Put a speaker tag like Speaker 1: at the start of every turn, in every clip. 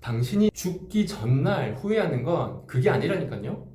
Speaker 1: 당신이 죽기 전날 후회하는 건 그게 아니라니까요.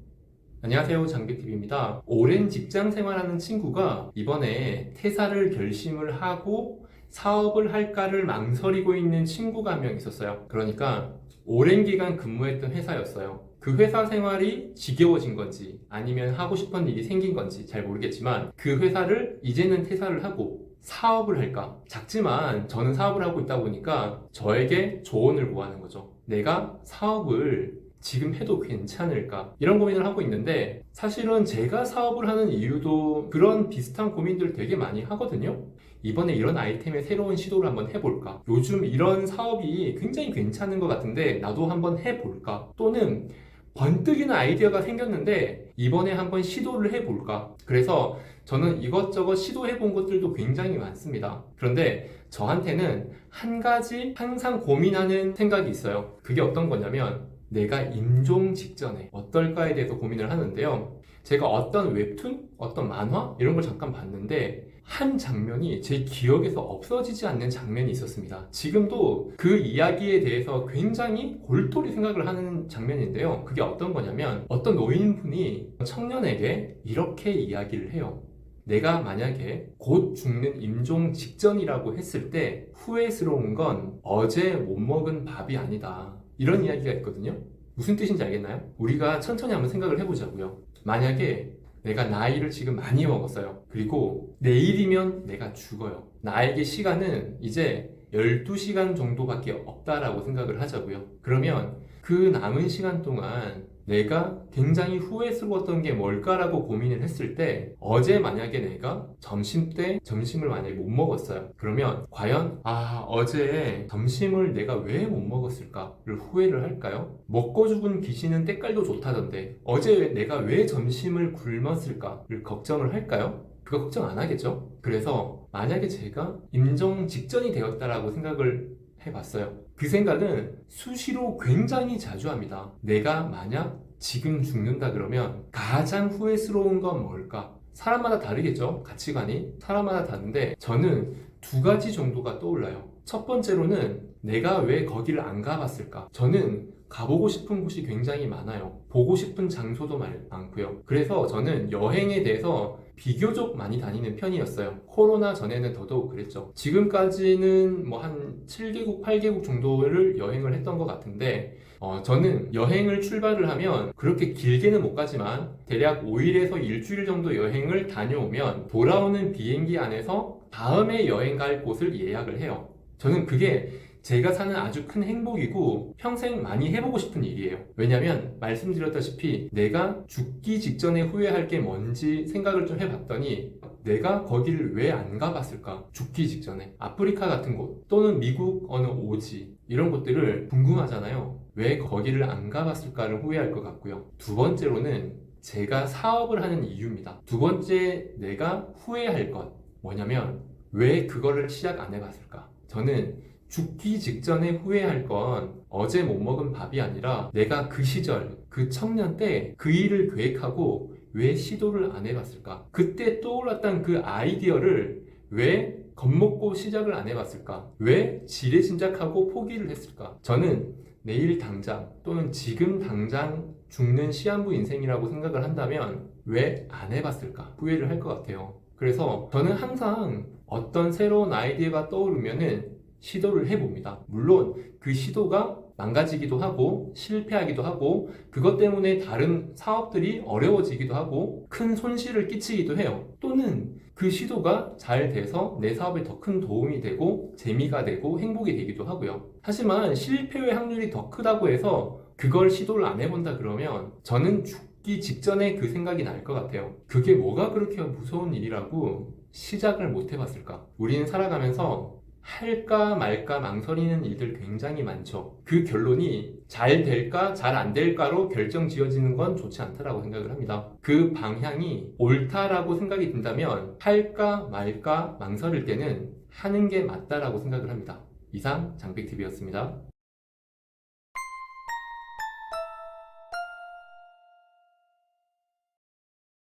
Speaker 1: 안녕하세요. 장백TV입니다. 오랜 직장 생활하는 친구가 이번에 퇴사를 결심을 하고 사업을 할까를 망설이고 있는 친구가 한 명 있었어요. 그러니까 오랜 기간 근무했던 회사였어요. 그 회사 생활이 지겨워진 건지 아니면 하고 싶은 일이 생긴 건지 잘 모르겠지만 그 회사를 이제는 퇴사를 하고 사업을 할까? 작지만 저는 사업을 하고 있다 보니까 저에게 조언을 구하는 거죠. 내가 사업을 지금 해도 괜찮을까? 이런 고민을 하고 있는데 사실은 제가 사업을 하는 이유도 그런 비슷한 고민들을 되게 많이 하거든요. 이번에 이런 아이템의 새로운 시도를 한번 해볼까? 요즘 이런 사업이 굉장히 괜찮은 것 같은데 나도 한번 해볼까? 또는 번뜩이는 아이디어가 생겼는데 이번에 한번 시도를 해볼까? 그래서 저는 이것저것 시도해 본 것들도 굉장히 많습니다. 그런데 저한테는 한 가지 항상 고민하는 생각이 있어요. 그게 어떤 거냐면 내가 임종 직전에 어떨까에 대해서 고민을 하는데요. 제가 어떤 웹툰, 어떤 만화 이런 걸 잠깐 봤는데 한 장면이 제 기억에서 없어지지 않는 장면이 있었습니다. 지금도 그 이야기에 대해서 굉장히 골똘히 생각을 하는 장면인데요. 그게 어떤 거냐면 어떤 노인분이 청년에게 이렇게 이야기를 해요. 내가 만약에 곧 죽는 임종 직전이라고 했을 때 후회스러운 건 어제 못 먹은 밥이 아니다. 이런 이야기가 있거든요. 무슨 뜻인지 알겠나요? 우리가 천천히 한번 생각을 해보자고요. 만약에 내가 나이를 지금 많이 먹었어요. 그리고 내일이면 내가 죽어요. 나에게 시간은 이제 12시간 정도밖에 없다라고 생각을 하자고요. 그러면 그 남은 시간 동안 내가 굉장히 후회스러웠던 게 뭘까라고 고민을 했을 때 어제 만약에 내가 점심 때 점심을 만약에 못 먹었어요. 그러면 과연 아 어제 점심을 내가 왜 못 먹었을까를 후회를 할까요? 먹고 죽은 귀신은 때깔도 좋다던데 어제 내가 왜 점심을 굶었을까를 걱정을 할까요? 그거 걱정 안 하겠죠? 그래서 만약에 제가 임종 직전이 되었다라고 생각을 해봤어요. 그 생각은 수시로 굉장히 자주 합니다. 내가 만약 지금 죽는다 그러면 가장 후회스러운 건 뭘까? 사람마다 다르겠죠? 가치관이. 사람마다 다른데 저는 두 가지 정도가 떠올라요. 첫 번째로는 내가 왜 거기를 안 가봤을까? 저는 가보고 싶은 곳이 굉장히 많아요. 보고 싶은 장소도 많- 많고요. 그래서 저는 여행에 대해서 비교적 많이 다니는 편이었어요. 코로나 전에는 더더욱 그랬죠. 지금까지는 뭐 한 7개국, 8개국 정도를 여행을 했던 것 같은데, 어, 저는 여행을 출발을 하면 그렇게 길게는 못 가지만 대략 5일에서 일주일 정도 여행을 다녀오면 돌아오는 비행기 안에서 다음에 여행 갈 곳을 예약을 해요. 저는 그게 제가 사는 아주 큰 행복이고 평생 많이 해보고 싶은 일이에요. 왜냐면 말씀드렸다시피 내가 죽기 직전에 후회할 게 뭔지 생각을 좀 해봤더니 내가 거기를 왜 안 가봤을까? 죽기 직전에. 아프리카 같은 곳 또는 미국 어느 오지 이런 곳들을 궁금하잖아요. 왜 거기를 안 가봤을까를 후회할 것 같고요. 두 번째로는 제가 사업을 하는 이유입니다. 두 번째 내가 후회할 것 뭐냐면 왜 그거를 시작 안 해봤을까? 저는 죽기 직전에 후회할 건 어제 못 먹은 밥이 아니라 내가 그 시절, 그 청년 때 그 일을 계획하고 왜 시도를 안 해봤을까? 그때 떠올랐던 그 아이디어를 왜 겁먹고 시작을 안 해봤을까? 왜 지레짐작하고 포기를 했을까? 저는 내일 당장 또는 지금 당장 죽는 시한부 인생이라고 생각을 한다면 왜 안 해봤을까? 후회를 할 것 같아요. 그래서 저는 항상 어떤 새로운 아이디어가 떠오르면은 시도를 해봅니다. 물론 그 시도가 망가지기도 하고 실패하기도 하고 그것 때문에 다른 사업들이 어려워지기도 하고 큰 손실을 끼치기도 해요. 또는 그 시도가 잘 돼서 내 사업에 더 큰 도움이 되고 재미가 되고 행복이 되기도 하고요. 하지만 실패의 확률이 더 크다고 해서 그걸 시도를 안 해본다 그러면 저는 죽기 직전에 그 생각이 날 것 같아요. 그게 뭐가 그렇게 무서운 일이라고 시작을 못 해봤을까? 우리는 살아가면서 할까 말까 망설이는 일들 굉장히 많죠. 그 결론이 잘 될까 잘 안 될까로 결정 지어지는 건 좋지 않다라고 생각을 합니다. 그 방향이 옳다라고 생각이 든다면 할까 말까 망설일 때는 하는 게 맞다라고 생각을 합니다. 이상 장백TV였습니다.